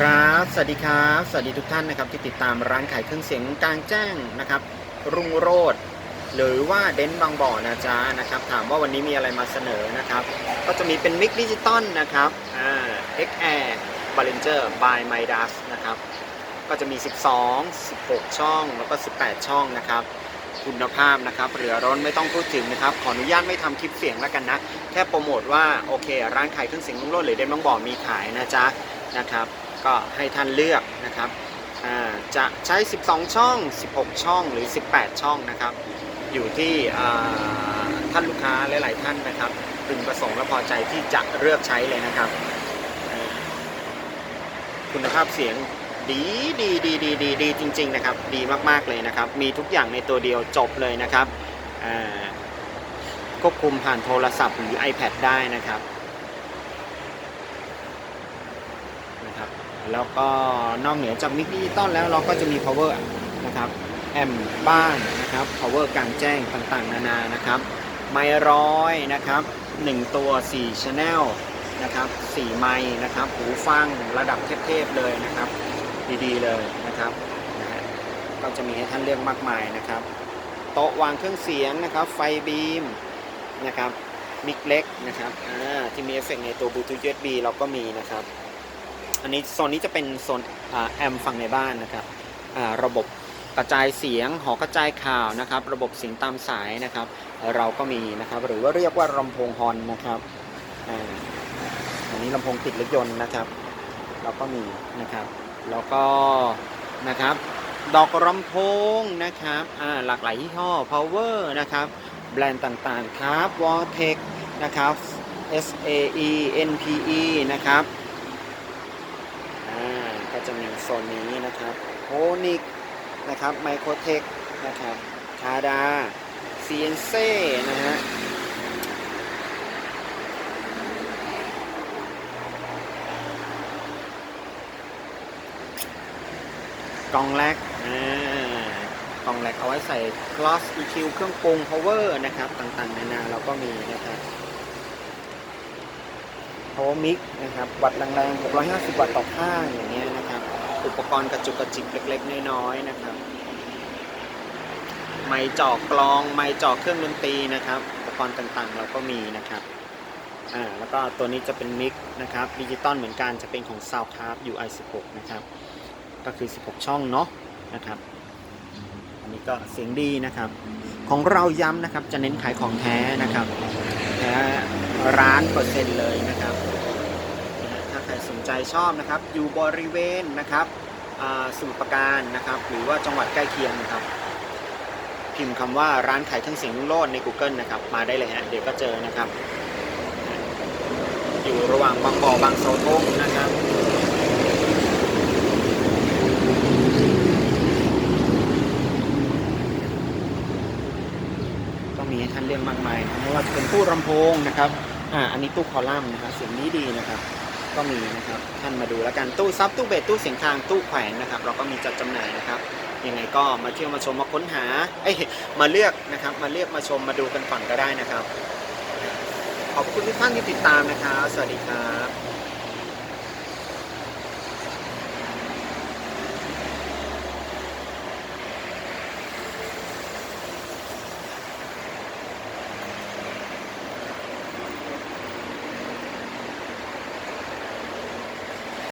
ครับ สวัสดีครับ สวัสดีทุกท่านนะครับที่ติดตามร้านขายเครื่องเสียงกลางแจ้งนะครับ รุ่งโรดหรือว่าเดนบางบ่อนะจ๊ะนะครับ ถามว่าวันนี้มีอะไรมาเสนอนะครับ ก็จะมีเป็นมิกดิจิตอลนะครับอ่า XR Ballinger by Midas นะครับ ก็จะมี 12 16 ช่องแล้วก็ 18 ช่องนะครับคุณภาพนะครับเหลือร้อนไม่ต้องพูดถึงนะครับ ขออนุญาตไม่ทำคลิปเสียงแล้วกันนะ แค่โปรโมทว่าโอเค ร้านขายเครื่องเสียงรุ่งโรจน์หรือเดนบางบ่อมีขายนะจ๊ะนะครับ ก็ให้ท่านเลือกนะครับจะใช้ 12 ช่อง 16 ช่องหรือ 18 ช่องนะครับ อยู่ที่ท่านลูกค้าหลาย ๆ ท่านนะครับพึงประสงค์และพอใจที่จะเลือกใช้เลยนะครับ คุณภาพเสียงดีดีดีดีดีดีจริง ๆ นะครับ ดีมาก ๆ เลยนะครับ มีทุกอย่างในตัวเดียวจบเลยนะครับควบคุมผ่านโทรศัพท์หรือ iPad ได้นะครับ นะครับ แล้วก็นอกเหนือจากมิกดิจิตอลแล้วเราก็จะมี power นะครับแอมบ้านนะครับ power กลางแจ้งต่างๆ นานานะครับ ไมค์ร้อยนะครับ 1 ตัว 4 channel นะครับ4ไมค์นะครับ หูฟังระดับเทพๆเลยนะครับ ดีๆเลยนะครับก็จะมีให้ท่านเลือกมากมายนะครับโต๊ะวางเครื่องเสียงนะครับ ไฟบีมนะครับมิกเล็กนะครับที่มีเอฟเฟกในตัว Bluetooth USB เราก็มีนะครับ อันนี้โซนนี้จะเป็นโซนแอมฝั่งในบ้านนะครับระบบกระจายเสียง หอกระจายข่าวนะครับ ระบบเสียงตามสายนะครับ เราก็มีนะครับ หรือว่าเรียกว่าลำโพงฮอนนะครับอันนี้ลำโพงติดรถยนต์นะครับ เราก็มีนะครับ แล้วก็นะครับ ดอกลำโพงนะครับหลากหลายยี่ห้อ power นะครับ แบรนด์ต่างๆครับ w a l t e c นะครับ SAE NPE นะครับ ก็จะมีโซนนี้นะครับโฮนิกนะครับไมโครเทคนะครับคาดา CNC นเซ่นะฮะกล่องแรกกล่องแรกเอาไว้ใส่ Gloss EQ เครื่องปรุง power นะครับ ต่างๆ นานาเราก็มีนะครับ power mic นะครับ วัดแรงๆ 650 วัตต์ต่อข้างอย่างเงี้ย อุปกรณ์กระจุกกระจิกเล็กๆ น้อยๆนะครับ ไม้จ่อกลอง ไม้จ่อเครื่องดนตรีนะครับ อุปกรณ์ต่างๆ เราก็มีนะครับอ่าแล้วก็ตัวนี้จะเป็นมิกนะครับดิจิตอลเหมือนกันจะเป็นของ Soundcraft UI16 นะครับ ก็คือ 16 ช่องเนาะนะครับ อันนี้ก็เสียงดีนะครับ ของเราย้ำนะครับจะเน้นขายของแท้นะครับแท้ร้านเปอร์เซ็นต์เลยนะครับ นะฮะถ้าใคร สนใจชอบนะครับ อยู่บริเวณนะครับสมุทรปราการนะครับ หรือว่าจังหวัดใกล้เคียงนะครับ พิมพ์คำว่าร้านขายเครื่องเสียงรุ่งโรจน์ใน Google นะครับ มาได้เลยฮะเดี๋ยวก็เจอนะครับ อยู่ระหว่างบางบ่อบางเสาธงนะครับก็มีให้ท่านเลือกมากมายนะไม่ว่าจะเป็นตู้ลำโพงนะครับ อ่า อันนี้ตู้คอลัมน์นะครับเสียงนี้ดีนะครับ ก็มีนะครับท่านมาดูแล้วกันตู้ซับตู้เบสตู้เสียงคางตู้แขวนนะครับ เราก็มีจัดจำหน่ายนะครับยังไงก็มาเที่ยวมาชมมาค้นหาเอ้ยมาเลือกนะครับ มาเลือกมาชมมาดูกันก่อนก็ได้นะครับ ขอบคุณทุกท่านที่ติดตามนะครับ สวัสดีครับ